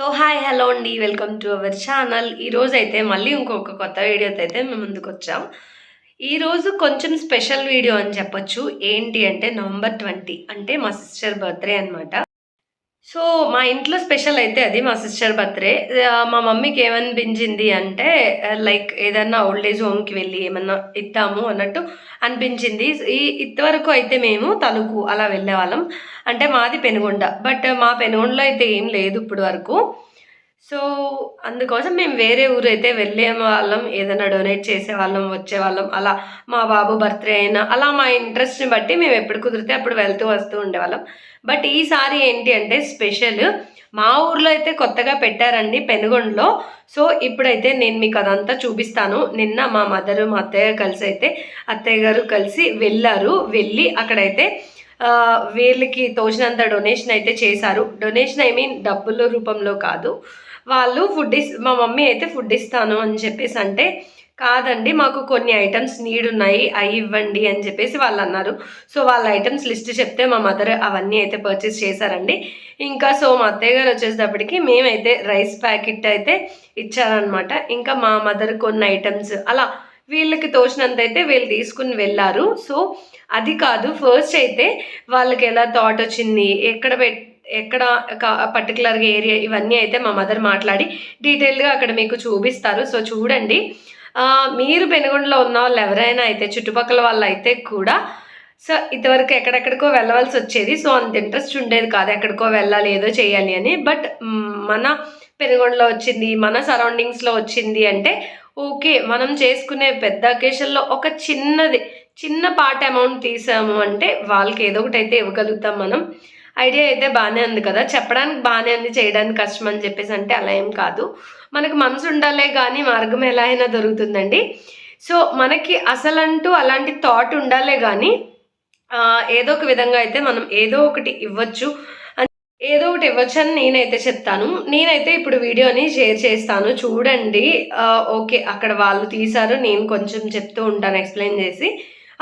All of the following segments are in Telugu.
సో హాయ్ హలో అండి. Welcome to our channel. ఈరోజు అయితే మళ్ళీ ఇంకొక కొత్త వీడియోతో అయితే మేము ముందుకు వచ్చాం. ఈరోజు కొంచెం స్పెషల్ వీడియో అని చెప్పొచ్చు. ఏంటి అంటే నవంబర్ ట్వంటీ. అంటే మా సిస్టర్ బర్త్డే అనమాట సో మా ఇంట్లో స్పెషల్ అయితే అది మా సిస్టర్ బర్త్డే. మా మమ్మీకి ఏమనిపించింది అంటే లైక్ ఏదన్నా ఓల్డ్ ఏజ్ హోమ్కి వెళ్ళి ఏమన్నా ఇద్దాము అన్నట్టు అనిపించింది. ఈ ఇంతవరకు అయితే మేము తలుకు అలా వెళ్ళే వాళ్ళం అంటే మాది పెనుగొండ. బట్ మా పెనుగొండలో అయితే ఏం లేదు ఇప్పుడు వరకు. సో అందుకోసం మేము వేరే ఊరు అయితే వెళ్ళే వాళ్ళం ఏదైనా డొనేట్ చేసేవాళ్ళం వచ్చేవాళ్ళం వచ్చే వాళ్ళం అలా మా బాబు బర్త్డే అయినా అలా మా ఇంట్రెస్ట్ని బట్టి మేము ఎప్పుడు కుదిరితే అప్పుడు వెళ్తూ వస్తూ ఉండేవాళ్ళం. బట్ ఈసారి ఏంటి అంటే స్పెషల్ మా ఊర్లో అయితే కొత్తగా పెట్టారండి పెనుగొండలో. సో ఇప్పుడైతే నేను మీకు అదంతా చూపిస్తాను. నిన్న మా మదరు మా అత్తయ్య కలిసి అయితే అత్తయ్య గారు కలిసి వెళ్ళారు. వెళ్ళి అక్కడైతే వీళ్ళకి తోచినంత డొనేషన్ అయితే చేశారు. డొనేషన్ ఐ మీన్ డబ్బుల రూపంలో కాదు. వాళ్ళు ఫుడ్ ఇస్ మా మమ్మీ అయితే ఫుడ్ ఇస్తాను అని చెప్పేసి అంటే కాదండి మాకు కొన్ని ఐటమ్స్ నీడ్ ఉన్నాయి అవి ఇవ్వండి అని చెప్పేసి వాళ్ళు అన్నారు. సో వాళ్ళ ఐటమ్స్ లిస్ట్ చెప్తే మా మదర్ అవన్నీ అయితే పర్చేస్ చేశారండి. ఇంకా సో మా అత్తయ్య గారు వచ్చేటప్పటికి మేమైతే రైస్ ప్యాకెట్ అయితే ఇచ్చారనమాట ఇంకా మా మదర్ కొన్ని ఐటమ్స్ అలా వీళ్ళకి తోచినంత అయితే వీళ్ళు తీసుకుని వెళ్ళారు. సో అది కాదు ఫస్ట్ అయితే వాళ్ళకి ఎలా థాట్ వచ్చింది ఎక్కడ పెట్ ఎక్కడ పర్టికులర్గా ఏరియా ఇవన్నీ అయితే మా మదర్ మాట్లాడి డీటెయిల్గా అక్కడ మీకు చూపిస్తారు. సో చూడండి. మీరు పెనుగొండలో ఉన్న వాళ్ళు ఎవరైనా అయితే చుట్టుపక్కల వాళ్ళు అయితే కూడా సో ఇంతవరకు ఎక్కడెక్కడికో వెళ్ళవలసి వచ్చేది. సో అంత ఇంట్రెస్ట్ ఉండేది కాదు ఎక్కడికో వెళ్ళాలి ఏదో చేయాలి అని. బట్ మన పెనుగొండలో వచ్చింది మన సరౌండింగ్స్లో వచ్చింది అంటే ఓకే మనం చేసుకునే పెద్ద అకేషన్లో ఒక చిన్నది చిన్న పార్ట్ అమౌంట్ తీసాము అంటే వాళ్ళకి ఏదో ఒకటి అయితే ఇవ్వగలుగుతాం మనం. ఐడియా అయితే బాగానే ఉంది కదా. చెప్పడానికి బాగానే ఉంది చేయడానికి కష్టం అని చెప్పేసి అంటే అలా ఏం కాదు. మనకు మనసు ఉండాలే కానీ మార్గం ఎలా అయినా దొరుకుతుందండి. సో మనకి అసలంటూ అలాంటి థాట్ ఉండాలే కానీ ఏదో ఒక విధంగా అయితే మనం ఏదో ఒకటి ఇవ్వచ్చు ఏదో ఒకటి ఇవ్వచ్చు అని నేనైతే చెప్తాను. నేనైతే ఇప్పుడు వీడియోని షేర్ చేస్తాను. చూడండి. ఓకే అక్కడ వాళ్ళు తీశారు. నేను కొంచెం చెప్తూ ఉంటాను ఎక్స్ప్లెయిన్ చేసి.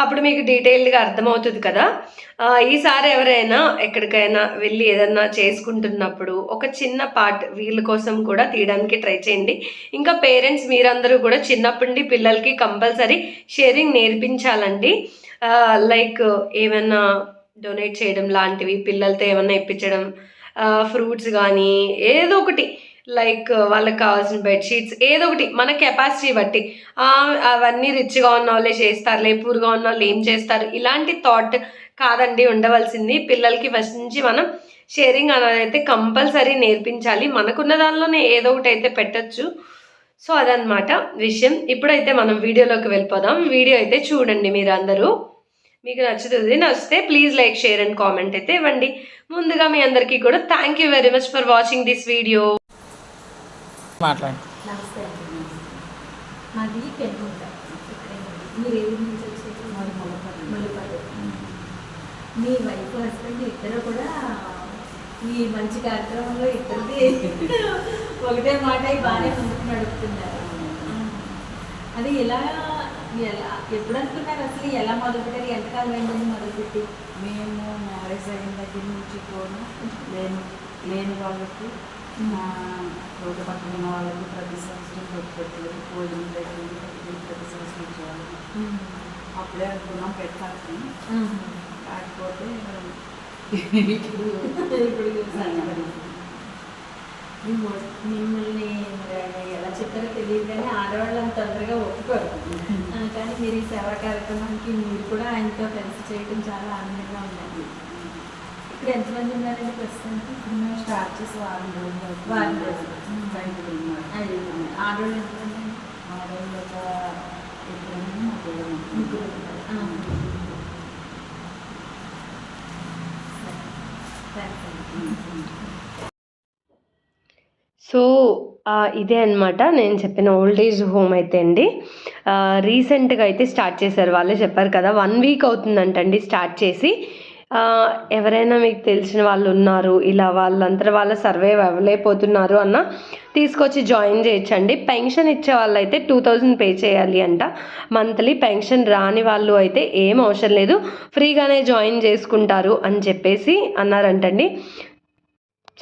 అప్పుడు మీకు డీటెయిల్డ్గా అర్థమవుతుంది కదా. ఈసారి ఎవరైనా ఎక్కడికైనా వెళ్ళి ఏదన్నా చేసుకుంటున్నప్పుడు ఒక చిన్న పార్ట్ వీళ్ళ కోసం కూడా తీయడానికి ట్రై చేయండి. ఇంకా పేరెంట్స్ మీరందరూ కూడా చిన్నప్పటి నుండి పిల్లలకి కంపల్సరీ షేరింగ్ నేర్పించాలండి. లైక్ ఏమైనా డొనేట్ చేయడం లాంటివి పిల్లలతో ఏమైనా ఇప్పించడం ఫ్రూట్స్ కానీ ఏదో ఒకటి. లైక్ uh, వాళ్ళకి కావాల్సిన బెడ్షీట్స్ ఏదో ఒకటి మన కెపాసిటీ బట్టి. అవన్నీ రిచ్గా ఉన్న వాళ్ళే చేస్తారులే పూర్గా ఉన్న వాళ్ళు ఏం చేస్తారు? ఇలాంటి థాట్ కాదండి ఉండవలసింది. పిల్లలకి ఫస్ట్ నుంచి మనం షేరింగ్ అనేది అయితే కంపల్సరీ నేర్పించాలి. మనకున్న దానిలోనే ఏదో ఒకటి అయితే పెట్టచ్చు. సో అదనమాట విషయం. ఇప్పుడైతే మనం వీడియోలోకి వెళ్ళిపోదాం. వీడియో అయితే చూడండి మీరు అందరూ మీకు నచ్చుతుంది నచ్చితే please like share and comment అయితే ఇవ్వండి. ముందుగా మీ అందరికీ కూడా thank you very much for watching this video మాట్లాడు. నమస్తే అండి. మాది ఉంది. మీరు ఏ ఊరు నుంచి ములపల్లి మీ వైఫ్ హస్బెండ్ ఇద్దరు కూడా ఈ మంచి కార్యక్రమంలో ఇద్దరిది ఒకటే మాట బాగానే ముందుకు నడుపుతున్నారు. అది ఎలా ఎలా ఎప్పుడు అనుకున్నారు అసలు? ఎలా మొదలుపెట్టారు? ఎంతకాలం అయిందని మొదలుపెట్టి? మేము మ్యారేజ్ అయిన దగ్గర నుంచి కూడా లేని లేని వాళ్ళకి మా రోడ్డు పక్కన ఉన్న వాళ్ళకి ప్రతి సంవత్సరం పెట్టలేదు భోజనం పెట్టలేదు ప్రతి సంవత్సరం ఇచ్చేవాళ్ళం. అప్పుడే అనుకున్నాం పెట్టాలి. కాకపోతే ఇప్పుడు మిమ్మల్ని ఎలా చెప్పారో తెలియదు కానీ ఆడవాళ్ళు అంత తొందరగా ఒప్పుకోరు. కానీ మీరు ఈ సేవా కార్యక్రమానికి మీరు కూడా ఆయనతో కలిసి చేయడం చాలా ఆనందంగా ఉందండి. ఎంతమంది ఉన్నారండి ప్రస్తుతానికి? ఇప్పుడు మేము స్టార్ట్ చేసి వారం రోజులు. వారం రోజులు. ఉన్నారు. ఆడవాళ్ళు ఎంతమంది? ఒక ఇద్దరు ముగ్గురు ఉన్నారు. సో ఇదే అనమాట నేను చెప్పిన ఓల్డ్ ఏజ్ హోమ్ అయితే అండి. రీసెంట్గా అయితే స్టార్ట్ చేశారు. వాళ్ళే చెప్పారు కదా వన్ వీక్ అవుతుందంటండి స్టార్ట్ చేసి. ఎవరైనా మీకు తెలిసిన వాళ్ళు ఉన్నారు ఇలా వాళ్ళంతా వాళ్ళ సర్వే అవ్వలేకపోతున్నారు అన్న తీసుకొచ్చి జాయిన్ చేయొచ్చండి. పెన్షన్ ఇచ్చే వాళ్ళు అయితే టూ థౌజండ్ పే చేయాలి అంట. మంత్లీ పెన్షన్ రాని వాళ్ళు అయితే ఏం అవసరం లేదు. ఫ్రీగానే జాయిన్ చేసుకుంటారు అని చెప్పేసి అన్నారంటండి.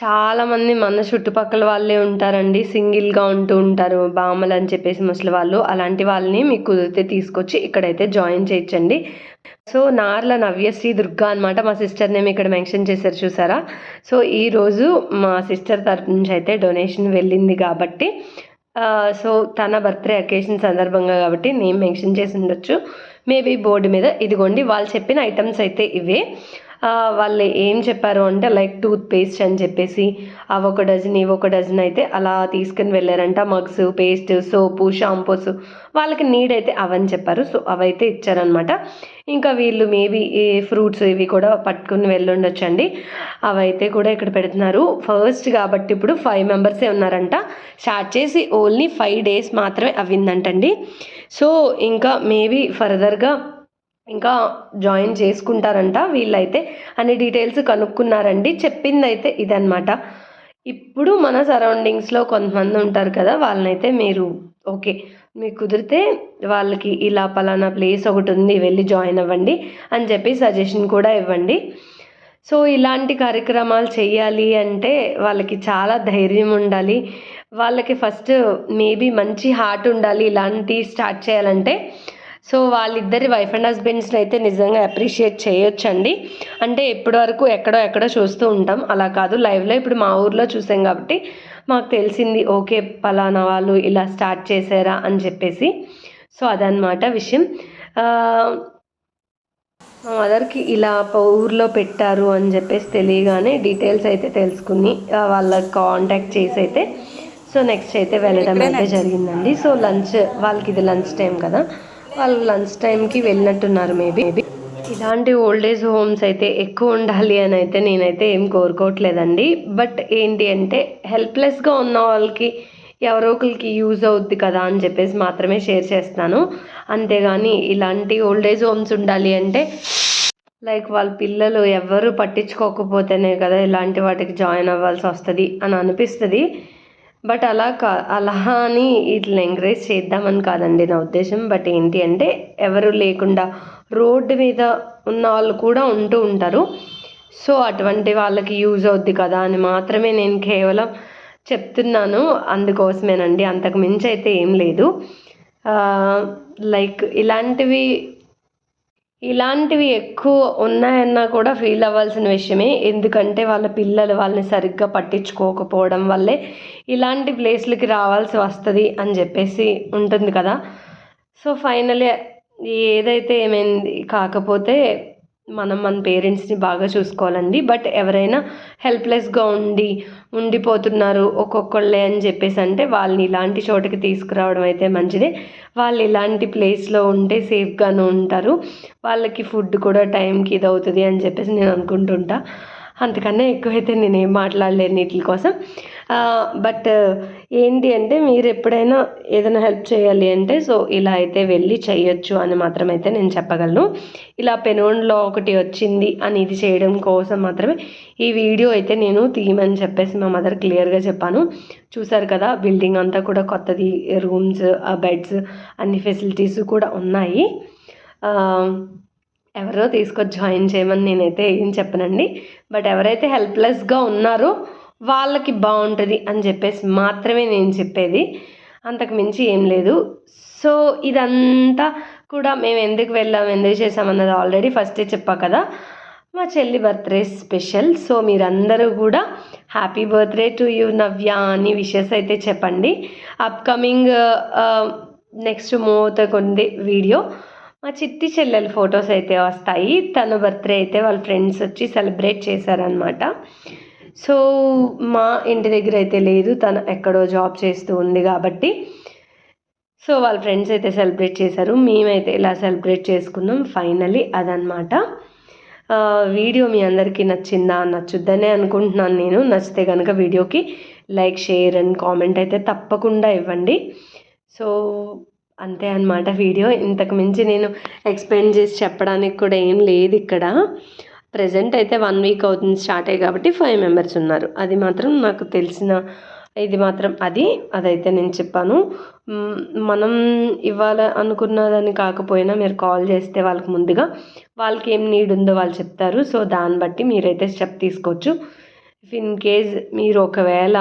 చాలామంది మన చుట్టుపక్కల వాళ్ళే ఉంటారండి. సింగిల్గా ఉంటూ ఉంటారు. బామ్మలు అని చెప్పేసి ముసలి వాళ్ళు. అలాంటి వాళ్ళని మీకు కుదిరితే తీసుకొచ్చి ఇక్కడైతే జాయిన్ చేయించండి సో నార్ల నవ్యశ్రీ దుర్గా అనమాట మా సిస్టర్ నేమ్ ఇక్కడ మెన్షన్ చేశారు చూసారా? సో ఈరోజు మా సిస్టర్ తరపు నుంచి అయితే డొనేషన్ వెళ్ళింది కాబట్టి సో తన బర్త్డే అకేషన్ సందర్భంగా కాబట్టి నేను మెన్షన్ చేసి ఉండొచ్చు. మేబీ బోర్డు మీద ఇదిగోండి వాళ్ళు చెప్పిన ఐటమ్స్ అయితే ఇవే. వాళ్ళు ఏం చెప్పారు అంటే లైక్ టూత్ పేస్ట్ అని చెప్పేసి అవి ఒక డజన్ ఇవి ఒక డజన్ అయితే అలా తీసుకుని వెళ్ళారంట. Mugs paste soap shampoos. వాళ్ళకి నీడ్ అయితే అవని చెప్పారు. సో అవైతే ఇచ్చారనమాట ఇంకా వీళ్ళు మేబీ ఈ ఫ్రూట్స్ ఇవి కూడా పట్టుకుని వెళ్ళుండొచ్చండి. అవైతే కూడా ఇక్కడ పెడుతున్నారు. ఫస్ట్ కాబట్టి ఇప్పుడు ఫైవ్ మెంబర్సే ఉన్నారంట. స్టార్ట్ చేసి ఓన్లీ ఫైవ్ డేస్ మాత్రమే అవ్విందంటండి. సో ఇంకా మేబీ ఫర్దర్గా ఇంకా జాయిన్ చేసుకుంటారంట వీళ్ళైతే. అన్ని డీటెయిల్స్ కనుక్కున్నారండి. చెప్పింది అయితే ఇదనమాట ఇప్పుడు మన సరౌండింగ్స్లో కొంతమంది ఉంటారు కదా వాళ్ళనైతే మీరు ఓకే మీకు కుదిరితే వాళ్ళకి ఇలా పలానా ప్లేస్ ఒకటి ఉంది వెళ్ళి జాయిన్ అవ్వండి అని చెప్పి సజెషన్ కూడా ఇవ్వండి. సో ఇలాంటి కార్యక్రమాలు చేయాలి అంటే వాళ్ళకి చాలా ధైర్యం ఉండాలి. వాళ్ళకి ఫస్ట్ మేబీ మంచి హార్ట్ ఉండాలి ఇలాంటి స్టార్ట్ చేయాలంటే. సో వాళ్ళిద్దరి వైఫ్ అండ్ హస్బెండ్స్ని అయితే నిజంగా అప్రిషియేట్ చేయొచ్చండి. అంటే ఇప్పటి వరకు ఎక్కడో ఎక్కడో చూస్తూ ఉంటాం. అలా కాదు లైవ్లో ఇప్పుడు మా ఊర్లో చూసాం కాబట్టి మాకు తెలిసింది ఓకే పలానా వాళ్ళు ఇలా స్టార్ట్ చేశారా? అని చెప్పేసి. సో అదనమాట విషయం. మా మదర్కి ఇలా ఊర్లో పెట్టారు అని చెప్పేసి తెలియగానే డీటెయిల్స్ అయితే తెలుసుకుని వాళ్ళ కాంటాక్ట్ చేసి అయితే సో నెక్స్ట్ అయితే వెళ్ళడం అయితే జరిగిందండి. సో లంచ్ వాళ్ళకి ఇది లంచ్ టైం కదా. వాళ్ళు లంచ్ టైంకి వెళ్ళినట్టున్నారు మేబీ. ఇలాంటి ఓల్డ్ ఏజ్ హోమ్స్ అయితే ఎక్కువ ఉండాలి అని అయితే నేనైతే ఏం కోరుకోవట్లేదండి. బట్ ఏంటి అంటే హెల్ప్లెస్గా ఉన్న వాళ్ళకి ఎవరో ఒకరికి యూజ్ అవుద్ది కదా అని చెప్పేసి మాత్రమే షేర్ చేస్తాను. అంతేగాని ఇలాంటి ఓల్డ్ ఏజ్ హోమ్స్ ఉండాలి అంటే లైక్ వాళ్ళ పిల్లలు ఎవరు పట్టించుకోకపోతేనే కదా ఇలాంటి వాటికి జాయిన్ అవ్వాల్సి వస్తుంది అని అనిపిస్తుంది. బట్ అలా కా అలా అని ఇట్లా ఎంకరేజ్ చేద్దామని కాదండి నా ఉద్దేశం. బట్ ఏంటి అంటే ఎవరు లేకుండా రోడ్డు మీద ఉన్న వాళ్ళు కూడా ఉంటూ ఉంటారు. సో అటువంటి వాళ్ళకి యూజ్ అవుద్ది కదా అని మాత్రమే నేను కేవలం చెప్తున్నాను. అందుకోసమేనండి అంతకు మించి అయితే ఏం లేదు. లైక్ ఇలాంటివి ఇలాంటివి ఎక్కువ ఉన్నాయన్నా కూడా ఫీల్ అవ్వాల్సిన విషయమే. ఎందుకంటే వాళ్ళ పిల్లలు వాళ్ళని సరిగ్గా పట్టించుకోకపోవడం వల్లే ఇలాంటి ప్లేస్లకి రావాల్సి వస్తుంది అని చెప్పేసి ఉంటుంది కదా. సో ఫైనలీ ఏదైతే ఏమైంది కాకపోతే మనం మన పేరెంట్స్ని బాగా చూసుకోవాలండి. బట్ ఎవరైనా హెల్ప్లెస్గా ఉండి ఉండిపోతున్నారు ఒక్కొక్కళ్ళే అని చెప్పేసి అంటే వాళ్ళని ఇలాంటి చోటకి తీసుకురావడం అయితే మంచిదే. వాళ్ళు ఇలాంటి ప్లేస్లో ఉంటే సేఫ్గాను ఉంటారు. వాళ్ళకి ఫుడ్ కూడా టైంకి ఇది అవుతుంది అని చెప్పేసి నేను అనుకుంటుంటా. అంతకన్నా ఎక్కువైతే నేను ఏం మాట్లాడలేను వీటి కోసం. బట్ ఏంటి అంటే మీరు ఎప్పుడైనా ఏదైనా హెల్ప్ చేయాలి అంటే సో ఇలా అయితే వెళ్ళి చేయొచ్చు అని మాత్రం అయితే నేను చెప్పగలను. ఇలా పెనోన్లో ఒకటి వచ్చింది అని ఇది చేయడం కోసం మాత్రమే ఈ వీడియో అయితే నేను తీయమని చెప్పేసి మా మదర్ క్లియర్గా చెప్పాను. చూసారు కదా బిల్డింగ్ అంతా కూడా కొత్తది రూమ్స్ బెడ్స్ అన్ని ఫెసిలిటీస్ కూడా ఉన్నాయి. ఎవరో తీసుకొచ్చి జాయిన్ చేయమని నేనైతే ఏం చెప్పనండి. బట్ ఎవరైతే హెల్ప్లెస్గా ఉన్నారో వాళ్ళకి బాగుంటుంది అని చెప్పేసి మాత్రమే నేను చెప్పేది. అంతకు మించి ఏం లేదు. సో ఇదంతా కూడా మేము ఎందుకు వెళ్ళాం ఎందుకు చేసామన్నది ఆల్రెడీ ఫస్టే చెప్పా కదా. మా చెల్లి బర్త్డే స్పెషల్. సో మీరందరూ కూడా happy birthday to you Navya అని విషెస్ అయితే చెప్పండి. అప్కమింగ్ నెక్స్ట్ మూత కొంది వీడియో. మా చిట్టి చెల్లెల ఫొటోస్ అయితే వస్తాయి. తన బర్త్డే అయితే వాళ్ళ ఫ్రెండ్స్ వచ్చి సెలబ్రేట్ చేశారనమాట సో మా ఇంటి దగ్గర అయితే లేదు. తను ఎక్కడో జాబ్ చేస్తూ ఉంది కాబట్టి. సో వాళ్ళ ఫ్రెండ్స్ అయితే సెలబ్రేట్ చేశారు. మేమైతే ఇలా సెలబ్రేట్ చేసుకున్నాం. ఫైనలీ అదనమాట వీడియో మీ అందరికీ నచ్చిందా? నచ్చుద్దనే అనుకుంటున్నాను నేను. నచ్చితే కనుక వీడియోకి లైక్ షేర్ అండ్ కామెంట్ అయితే తప్పకుండా ఇవ్వండి. సో అంతే అనమాట వీడియో. ఇంతకు మించి నేను ఎక్స్ప్లెయిన్ చేసి చెప్పడానికి కూడా ఏం లేదు ఇక్కడ. ప్రజెంట్ అయితే వన్ వీక్ అవుతుంది స్టార్ట్ అయ్యి కాబట్టి ఫైవ్ మెంబర్స్ ఉన్నారు. అది మాత్రం నాకు తెలిసిన ఇది మాత్రం అది అదైతే నేను చెప్పాను. మనం ఇవ్వాల అనుకున్నదని కాకపోయినా మీరు కాల్ చేస్తే వాళ్ళకి ముందుగా వాళ్ళకి ఏం నీడ్ ఉందో వాళ్ళు చెప్తారు. సో దాన్ని బట్టి మీరైతే స్టెప్ తీసుకోవచ్చు. ఇఫ్ ఇన్ కేజ్ మీరు ఒకవేళ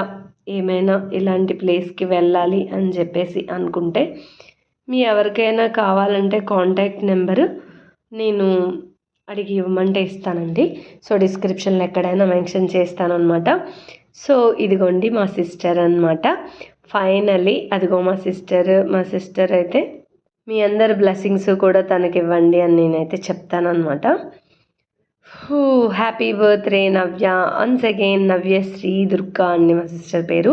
ఏమైనా ఇలాంటి ప్లేస్కి వెళ్ళాలి అని చెప్పేసి అనుకుంటే మీ ఎవరికైనా కావాలంటే కాంటాక్ట్ నెంబరు నేను అడిగి ఇవ్వమంటే ఇస్తానండి. సో డిస్క్రిప్షన్లో ఎక్కడైనా మెన్షన్ చేస్తాను అనమాట సో ఇదిగోండి మా సిస్టర్ అనమాట ఫైనలీ అదిగో మా సిస్టర్ మా సిస్టర్ అయితే మీ అందరి బ్లెస్సింగ్స్ కూడా తనకి ఇవ్వండి అని నేనైతే చెప్తానమాట who happy birthday Navya once again Navyasri Durga అండి మా సిస్టర్ పేరు.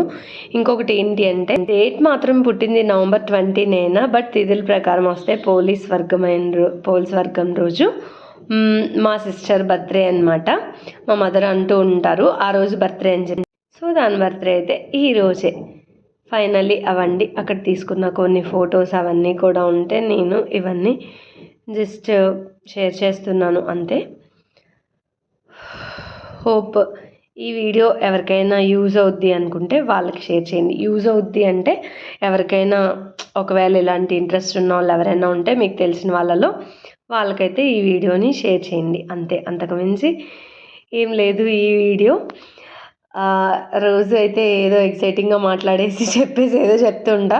ఇంకొకటి ఏంటి అంటే డేట్ మాత్రం పుట్టింది నవంబర్ ట్వంటీనేనా బట్ తిథుల ప్రకారం వస్తే పోలీస్ వర్గమైన రో పోలీస్ వర్గం రోజు మా సిస్టర్ బర్త్డే అనమాట మా మదర్ అంటూ ఉంటారు ఆ రోజు బర్త్డే అని చెప్పి. సో దాని బర్త్డే అయితే ఈ రోజే. ఫైనల్లీ అవండి అక్కడ తీసుకున్న కొన్ని ఫొటోస్ అవన్నీ కూడా ఉంటే నేను ఇవన్నీ జస్ట్ షేర్ చేస్తున్నాను అంతే. హోప్ ఈ వీడియో ఎవరికైనా యూజ్ అవుద్ది అనుకుంటే వాళ్ళకి షేర్ చేయండి. యూజ్ అవుద్ది అంటే ఎవరికైనా ఒకవేళ ఇలాంటి ఇంట్రెస్ట్ ఉన్న వాళ్ళు ఎవరైనా ఉంటే మీకు తెలిసిన వాళ్ళలో వాళ్ళకైతే ఈ వీడియోని షేర్ చేయండి. అంతే అంతకు మించి ఏం లేదు ఈ వీడియో. రోజు అయితే ఏదో ఎక్సైటింగ్గా మాట్లాడేసి చెప్పేసి ఏదో చెప్తుంటా.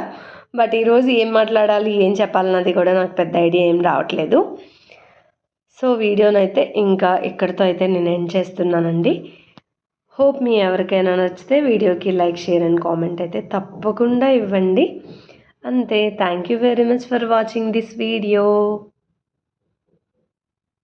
బట్ ఈరోజు ఏం మాట్లాడాలి ఏం చెప్పాలన్నది కూడా నాకు పెద్ద ఐడియా ఏం రావట్లేదు. సో వీడియోనైతే ఇంకా ఇక్కడితో అయితే నేను ఎండ్ చేస్తున్నానండి. హోప్ మీ ఎవరికైనా నచ్చితే వీడియోకి లైక్ షేర్ అండ్ కామెంట్ అయితే తప్పకుండా ఇవ్వండి. అంతే. Thank you very much for watching this video.